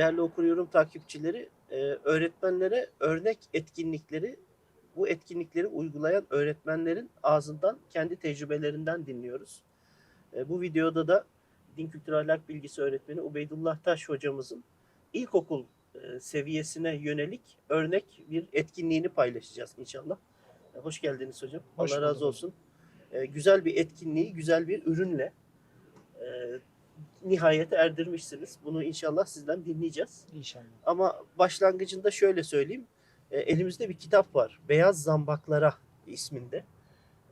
değerli okuyorum takipçileri, e, öğretmenlere örnek etkinlikleri, bu etkinlikleri uygulayan öğretmenlerin ağzından kendi tecrübelerinden dinliyoruz. E, bu videoda da Din Kültür Ahlak Bilgisi öğretmeni Ubeydullah Taş hocamızın ilkokul e, seviyesine yönelik örnek bir etkinliğini paylaşacağız inşallah. E, hoş geldiniz hocam. Hoş Allah razı olsun. E, güzel bir etkinliği, güzel bir ürünle e, nihayete erdirmişsiniz. Bunu inşallah sizden dinleyeceğiz. İnşallah. Ama başlangıcında şöyle söyleyeyim. E, elimizde bir kitap var. Beyaz Zambaklara isminde.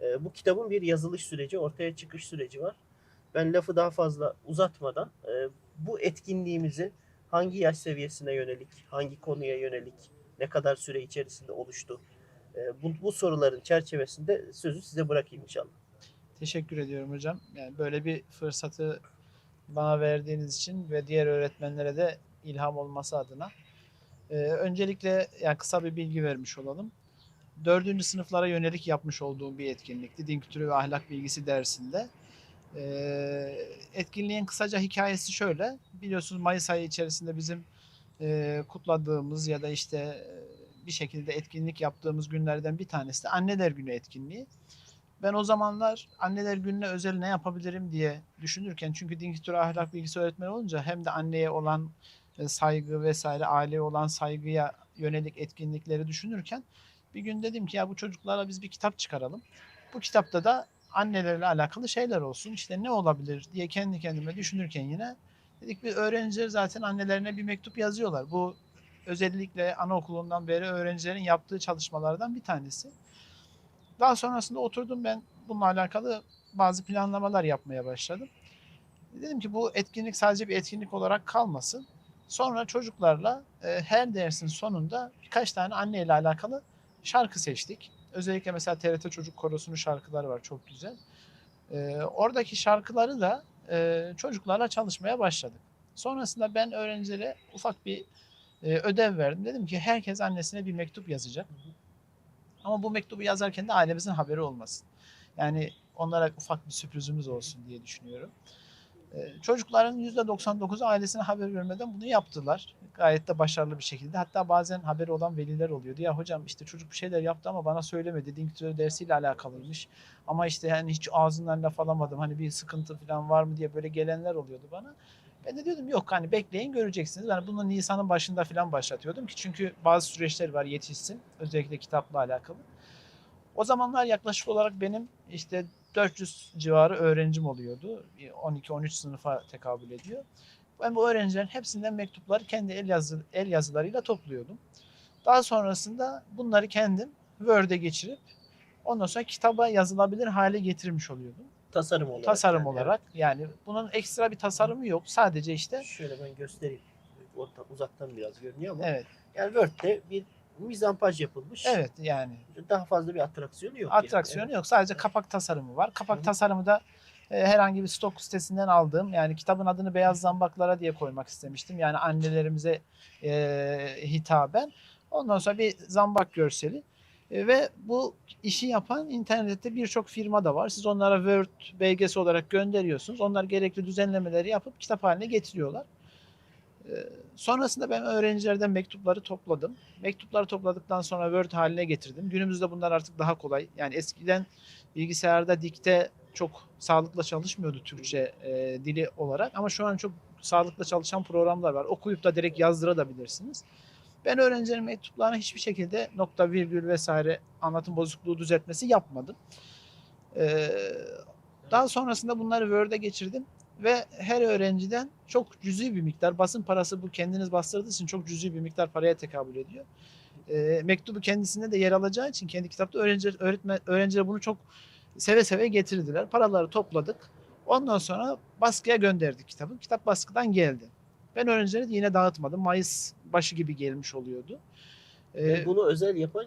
E, bu kitabın bir yazılış süreci, ortaya çıkış süreci var. Ben lafı daha fazla uzatmadan e, bu etkinliğimizi hangi yaş seviyesine yönelik, hangi konuya yönelik, ne kadar süre içerisinde oluştu? E, bu, bu soruların çerçevesinde sözü size bırakayım inşallah. Teşekkür ediyorum hocam. Yani böyle bir fırsatı bana verdiğiniz için ve diğer öğretmenlere de ilham olması adına. Ee, öncelikle yani kısa bir bilgi vermiş olalım. Dördüncü sınıflara yönelik yapmış olduğum bir etkinlikti. Din kültürü ve ahlak bilgisi dersinde. Ee, etkinliğin kısaca hikayesi şöyle. Biliyorsunuz Mayıs ayı içerisinde bizim e, kutladığımız ya da işte e, bir şekilde etkinlik yaptığımız günlerden bir tanesi de Anneler Günü etkinliği. Ben o zamanlar anneler gününe özel ne yapabilirim diye düşünürken çünkü din kültürü ahlak bilgisi öğretmeni olunca hem de anneye olan e, saygı vesaire aileye olan saygıya yönelik etkinlikleri düşünürken bir gün dedim ki ya bu çocuklara biz bir kitap çıkaralım. Bu kitapta da annelerle alakalı şeyler olsun. İşte ne olabilir diye kendi kendime düşünürken yine dedik bir öğrenciler zaten annelerine bir mektup yazıyorlar. Bu özellikle anaokulundan beri öğrencilerin yaptığı çalışmalardan bir tanesi. Daha sonrasında oturdum ben bununla alakalı bazı planlamalar yapmaya başladım. Dedim ki bu etkinlik sadece bir etkinlik olarak kalmasın. Sonra çocuklarla e, her dersin sonunda birkaç tane anneyle alakalı şarkı seçtik. Özellikle mesela TRT Çocuk Korosu'nun şarkıları var çok güzel. E, oradaki şarkıları da e, çocuklarla çalışmaya başladık. Sonrasında ben öğrencilere ufak bir e, ödev verdim. Dedim ki herkes annesine bir mektup yazacak. Ama bu mektubu yazarken de ailemizin haberi olmasın. Yani onlara ufak bir sürprizimiz olsun diye düşünüyorum. Ee, çocukların %99'u ailesine haber vermeden bunu yaptılar. Gayet de başarılı bir şekilde. Hatta bazen haberi olan veliler oluyordu. Ya hocam işte çocuk bir şeyler yaptı ama bana söylemedi. Din kültürü dersiyle alakalıymış. Ama işte yani hiç ağzından laf alamadım. Hani bir sıkıntı falan var mı diye böyle gelenler oluyordu bana. Ben de diyordum yok hani bekleyin göreceksiniz. Yani bunu Nisan'ın başında falan başlatıyordum ki çünkü bazı süreçler var yetişsin. Özellikle kitapla alakalı. O zamanlar yaklaşık olarak benim işte 400 civarı öğrencim oluyordu. 12-13 sınıfa tekabül ediyor. Ben bu öğrencilerin hepsinden mektupları kendi el, yazı, el yazılarıyla topluyordum. Daha sonrasında bunları kendim Word'e geçirip ondan sonra kitaba yazılabilir hale getirmiş oluyordum. Tasarım olarak. Tasarım yani, olarak yani bunun ekstra bir tasarımı yok. Sadece işte. Şöyle ben göstereyim. Orta, uzaktan biraz görünüyor ama. evet Yani Word'de bir mizampaj yapılmış. evet yani Daha fazla bir atraksiyonu yok. yani. atraksiyonu yok. Sadece Evet. kapak tasarımı var. Kapak hı. tasarımı da e, herhangi bir stok sitesinden aldığım yani kitabın adını Beyaz Zambaklara diye koymak istemiştim. Yani annelerimize e, hitaben. Ondan sonra bir zambak görseli. E, ve bu işi yapan internette birçok firma da var. Siz onlara Word belgesi olarak gönderiyorsunuz. Onlar gerekli düzenlemeleri yapıp kitap haline getiriyorlar. E, sonrasında ben öğrencilerden mektupları topladım. Mektupları topladıktan sonra Word haline getirdim. Günümüzde bunlar artık daha kolay. Yani eskiden bilgisayarda dikte çok sağlıklı çalışmıyordu Türkçe e, dili olarak ama şu an çok sağlıklı çalışan programlar var. Okuyup da direkt yazdırabilirsiniz. Ben öğrencilerin mektuplarına hiçbir şekilde nokta virgül vesaire anlatım bozukluğu düzeltmesi yapmadım. Ee, daha sonrasında bunları Word'e geçirdim ve her öğrenciden çok cüzi bir miktar basın parası bu kendiniz bastırdığı için çok cüzi bir miktar paraya tekabül ediyor. Ee, mektubu kendisinde de yer alacağı için kendi kitapta öğrenciler öğretmen öğrenciler bunu çok seve seve getirdiler. Paraları topladık. Ondan sonra baskıya gönderdik kitabı. Kitap baskıdan geldi. Ben öğrencilere yine dağıtmadım. Mayıs başı gibi gelmiş oluyordu. Ee, Yani bunu özel yapan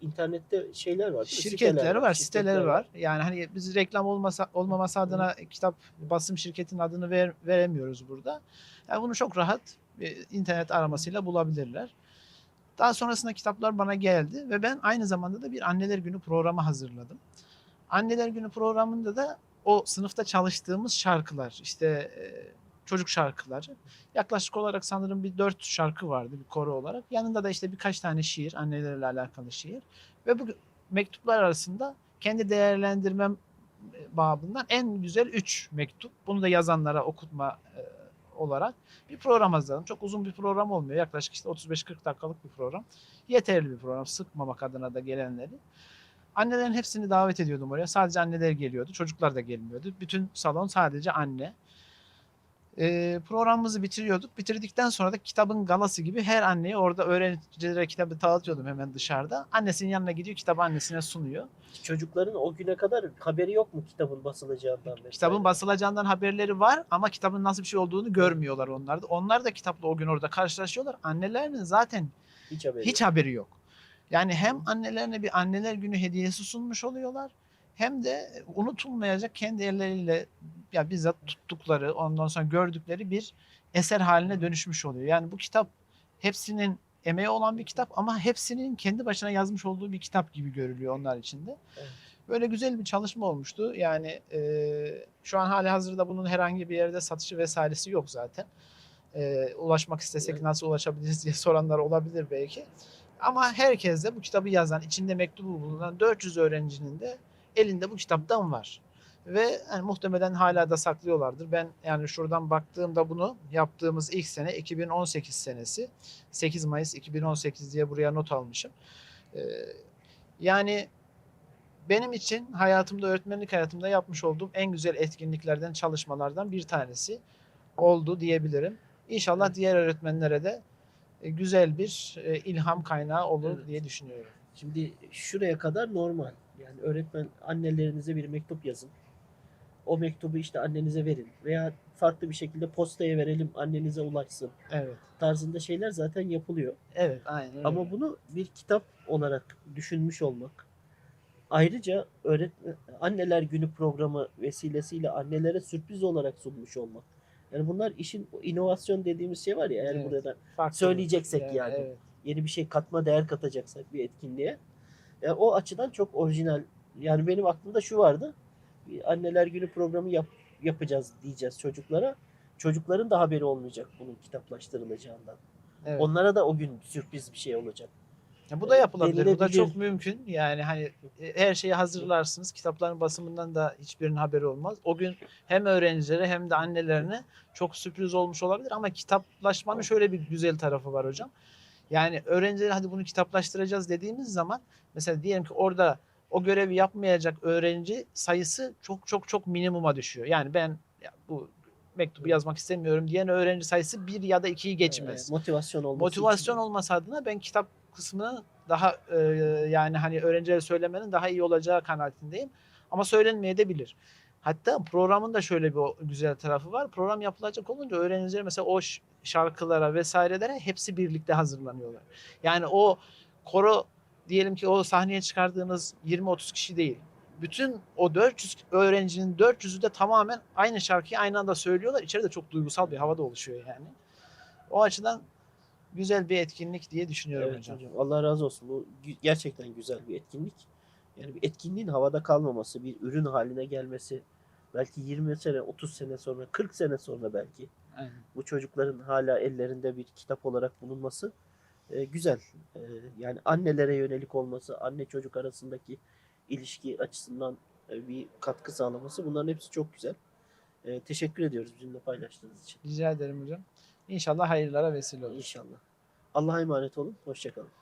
internette şeyler var. şirketleri Siteler var, siteleri var. Yani hani biz reklam olmasa olmaması adına kitap basım şirketinin adını ver, veremiyoruz burada. Yani bunu çok rahat e, internet aramasıyla bulabilirler. Daha sonrasında kitaplar bana geldi ve ben aynı zamanda da bir Anneler Günü programı hazırladım. Anneler Günü programında da o sınıfta çalıştığımız şarkılar işte e, çocuk şarkıları. Yaklaşık olarak sanırım bir dört şarkı vardı bir koro olarak. Yanında da işte birkaç tane şiir, annelerle alakalı şiir. Ve bu mektuplar arasında kendi değerlendirmem e, babından en güzel üç mektup. Bunu da yazanlara okutma e, olarak bir program hazırladım. Çok uzun bir program olmuyor. Yaklaşık işte 35-40 dakikalık bir program. Yeterli bir program. Sıkmamak adına da gelenleri. Annelerin hepsini davet ediyordum oraya. Sadece anneler geliyordu. Çocuklar da gelmiyordu. Bütün salon sadece anne. Ee, programımızı bitiriyorduk. Bitirdikten sonra da kitabın galası gibi her anneye orada öğrencilere kitabı dağıtıyordum hemen dışarıda. Annesinin yanına gidiyor kitabı annesine sunuyor. Çocukların o güne kadar haberi yok mu kitabın basılacağından? vesaire? Kitabın basılacağından haberleri var ama kitabın nasıl bir şey olduğunu görmüyorlar onlar da. Onlar da kitapla o gün orada karşılaşıyorlar. Annelerinin zaten hiç haberi hiç yok. haberi yok. Yani hem annelerine bir anneler günü hediyesi sunmuş oluyorlar hem de unutulmayacak kendi elleriyle ya bizzat tuttukları ondan sonra gördükleri bir eser haline dönüşmüş oluyor. Yani bu kitap hepsinin emeği olan bir kitap ama hepsinin kendi başına yazmış olduğu bir kitap gibi görülüyor onlar için de. Evet. Böyle güzel bir çalışma olmuştu. Yani e, şu an hali hazırda bunun herhangi bir yerde satışı vesairesi yok zaten. E, ulaşmak istesek Evet. nasıl ulaşabiliriz diye soranlar olabilir belki. Ama herkes de bu kitabı yazan, içinde mektubu bulunan 400 öğrencinin de elinde bu kitaptan var. Ve yani muhtemelen hala da saklıyorlardır. Ben yani şuradan baktığımda bunu yaptığımız ilk sene 2018 senesi. 8 Mayıs 2018 diye buraya not almışım. Ee, yani benim için hayatımda, öğretmenlik hayatımda yapmış olduğum en güzel etkinliklerden, çalışmalardan bir tanesi oldu diyebilirim. İnşallah diğer öğretmenlere de e, güzel bir e, ilham kaynağı olur Evet. diye düşünüyorum. Şimdi şuraya kadar normal. Yani öğretmen annelerinize bir mektup yazın. O mektubu işte annenize verin. Veya farklı bir şekilde postaya verelim annenize ulaşsın. Evet. Tarzında şeyler zaten yapılıyor. Evet, aynen öyle. Ama bunu bir kitap olarak düşünmüş olmak. Ayrıca öğretmen anneler günü programı vesilesiyle annelere sürpriz olarak sunmuş olmak. Yani bunlar işin o inovasyon dediğimiz şey var ya yani Evet. burada Farklı söyleyeceksek yani, yani. Evet. yeni bir şey katma değer katacaksak bir etkinliğe. Yani o açıdan çok orijinal. Yani benim aklımda şu vardı. Bir anneler günü programı yap, yapacağız diyeceğiz çocuklara. Çocukların da haberi olmayacak bunun kitaplaştırılacağından. evet. Onlara da o gün sürpriz bir şey olacak. Ya bu da yapılabilir. Bu da çok mümkün. Yani hani e, her şeyi hazırlarsınız. Kitapların basımından da hiçbirinin haberi olmaz. O gün hem öğrencilere hem de annelerine çok sürpriz olmuş olabilir ama kitaplaşmanın şöyle bir güzel tarafı var hocam. Yani öğrencilere hadi bunu kitaplaştıracağız dediğimiz zaman mesela diyelim ki orada o görevi yapmayacak öğrenci sayısı çok çok çok minimuma düşüyor. Yani ben ya bu mektubu yazmak istemiyorum diyen öğrenci sayısı bir ya da ikiyi geçmez Ee, motivasyon olması motivasyon için. olması adına ben kitap kısmını daha e, yani hani öğrencilere söylemenin daha iyi olacağı kanaatindeyim. Ama söylenmeye de bilir. Hatta programın da şöyle bir güzel tarafı var. Program yapılacak olunca öğrenciler mesela o şarkılara vesairelere hepsi birlikte hazırlanıyorlar. Yani o koro diyelim ki o sahneye çıkardığınız 20-30 kişi değil. Bütün o 400 öğrencinin 400'ü de tamamen aynı şarkıyı aynı anda söylüyorlar. İçeride çok duygusal bir havada oluşuyor yani. O açıdan güzel bir etkinlik diye düşünüyorum Evet hocam. hocam. Allah razı olsun. Bu gerçekten güzel bir etkinlik. Yani bir etkinliğin havada kalmaması, bir ürün haline gelmesi, belki 20 sene, 30 sene sonra, 40 sene sonra belki Aynen. bu çocukların hala ellerinde bir kitap olarak bulunması e, güzel. E, yani annelere yönelik olması, anne çocuk arasındaki ilişki açısından e, bir katkı sağlaması bunların hepsi çok güzel. E, teşekkür ediyoruz bizimle paylaştığınız için. Rica ederim hocam. İnşallah hayırlara vesile olur. İnşallah. Allah'a emanet olun. Hoşçakalın.